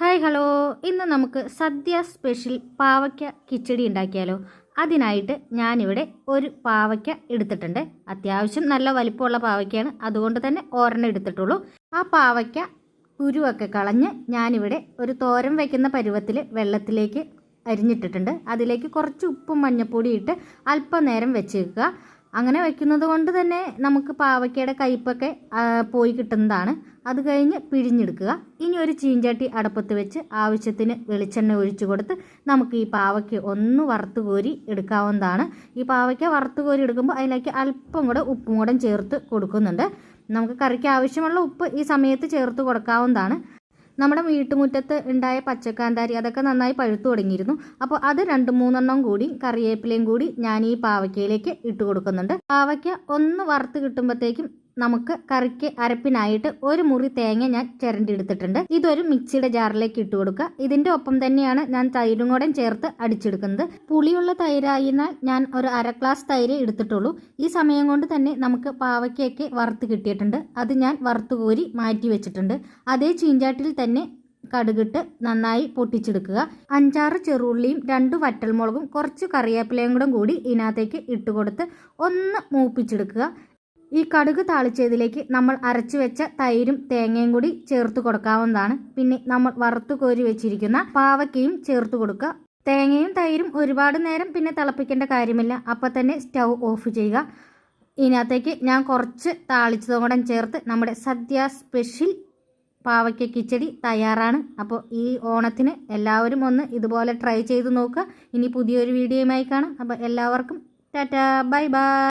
Hi hello. ഇന്ന് നമുക്ക് സദ്യ special പാവയ്ക്ക കിച്ചടി ഉണ്ടാക്കിയാലോ? അതിനായിട്ട് ഞാനിവിടെ ഒരു പാവയ്ക്ക എടുത്തിട്ടുണ്ട്. അത്യാവശ്യം നല്ല വലിപ്പമുള്ള പാവയ്ക്കയാണ്. അതുകൊണ്ട് തന്നെ ഒരെണ്ണം എടുത്തിട്ടുള്ളൂ. ആ പാവയ്ക്ക കുരുവൊക്കെ കളഞ്ഞ് ഞാനിവിടെ ഒരു തോരം വയ്ക്കുന്ന പരുവത്തിൽ വെള്ളത്തിലേക്ക് അരിഞ്ഞിട്ടിട്ടുണ്ട്. അതിലേക്ക് കുറച്ച് ഉപ്പും മഞ്ഞപ്പൊടി ഇട്ട് അല്പനേരം വെച്ചേക്കുക. അങ്ങനെ വയ്ക്കുന്നത് കൊണ്ട് തന്നെ നമുക്ക് പാവയ്ക്കയുടെ കയ്പ്പൊക്കെ പോയി കിട്ടുന്നതാണ്. അത് കഴിഞ്ഞ് പിഴിഞ്ഞെടുക്കുക. ഇനി ഒരു ചീഞ്ചട്ടി അടപ്പത്ത് വെച്ച് ആവശ്യത്തിന് വെളിച്ചെണ്ണ ഒഴിച്ചു കൊടുത്ത് നമുക്ക് ഈ പാവയ്ക്ക് ഒന്ന് വറുത്ത് കോരി എടുക്കാവുന്നതാണ്. ഈ പാവയ്ക്ക വറുത്ത് കോരി എടുക്കുമ്പോൾ അതിലേക്ക് അല്പം കൂടെ ഉപ്പും കൂടെ ചേർത്ത് കൊടുക്കുന്നുണ്ട്. നമുക്ക് കറിക്ക് ആവശ്യമുള്ള ഉപ്പ് ഈ സമയത്ത് ചേർത്ത് കൊടുക്കാവുന്നതാണ്. നമ്മുടെ വീട്ടുമുറ്റത്ത് ഉണ്ടായ പച്ചക്കാന്താരി അതൊക്കെ നന്നായി പഴുത്തു തുടങ്ങിയിരുന്നു. അപ്പോൾ അത് രണ്ട് മൂന്നെണ്ണം കൂടി കറിവേപ്പിലയും കൂടി ഞാൻ ഈ പാവയ്ക്കയിലേക്ക് ഇട്ട് കൊടുക്കുന്നുണ്ട് പാവയ്ക്ക ഒന്ന് വറുത്ത് കിട്ടുമ്പോഴത്തേക്കും നമുക്ക് കറിക്ക് അരപ്പിനായിട്ട് ഒരു മുറി തേങ്ങ ഞാൻ ചിരണ്ടി എടുത്തിട്ടുണ്ട് ഇതൊരു മിക്സിയുടെ ജാറിലേക്ക് ഇട്ട് കൊടുക്കുക. ഇതിന്റെ ഒപ്പം തന്നെയാണ് ഞാൻ തൈരും കൂടെ ചേർത്ത് അടിച്ചെടുക്കുന്നത്. പുളിയുള്ള തൈരായിരുന്നാൽ ഞാൻ ഒരു അര ഗ്ലാസ് തൈര് എടുത്തിട്ടുള്ളൂ. ഈ സമയം കൊണ്ട് തന്നെ നമുക്ക് പാവയ്ക്കൊക്കെ വറുത്ത് കിട്ടിയിട്ടുണ്ട്. അത് ഞാൻ വറുത്ത് കോരി മാറ്റി വെച്ചിട്ടുണ്ട്. അതേ ചീഞ്ചാട്ടിൽ തന്നെ കടുകിട്ട് നന്നായി പൊട്ടിച്ചെടുക്കുക. അഞ്ചാറ് ചെറുള്ളിയും രണ്ട് വറ്റൽമുളകും കുറച്ച് കറിവേപ്പിലയും കൂടെ കൂടി ഇതിനകത്തേക്ക് ഇട്ട് കൊടുത്ത് ഒന്ന് മൂപ്പിച്ചെടുക്കുക. ഈ കടുക് താളിച്ചതിലേക്ക് നമ്മൾ അരച്ചു വെച്ച തൈരും തേങ്ങയും കൂടി ചേർത്ത് കൊടുക്കാവുന്നതാണ്. പിന്നെ നമ്മൾ വറുത്തു കോരി വെച്ചിരിക്കുന്ന പാവയ്ക്കയും ചേർത്ത് കൊടുക്കുക. തേങ്ങയും തൈരും ഒരുപാട് നേരം പിന്നെ തിളപ്പിക്കേണ്ട കാര്യമില്ല. അപ്പം തന്നെ സ്റ്റൗ ഓഫ് ചെയ്യുക. ഇതിനകത്തേക്ക് ഞാൻ കുറച്ച് താളിച്ചതും കൂടെ ചേർത്ത് നമ്മുടെ സദ്യ സ്പെഷ്യൽ പാവയ്ക്ക കിച്ചടി തയ്യാറാണ്. അപ്പോൾ ഈ ഓണത്തിന് എല്ലാവരും ഒന്ന് ഇതുപോലെ ട്രൈ ചെയ്ത് നോക്കുക. ഇനി പുതിയൊരു വീഡിയോയുമായി കാണാം. അപ്പോൾ എല്ലാവർക്കും ടാറ്റാ ബൈ ബൈ.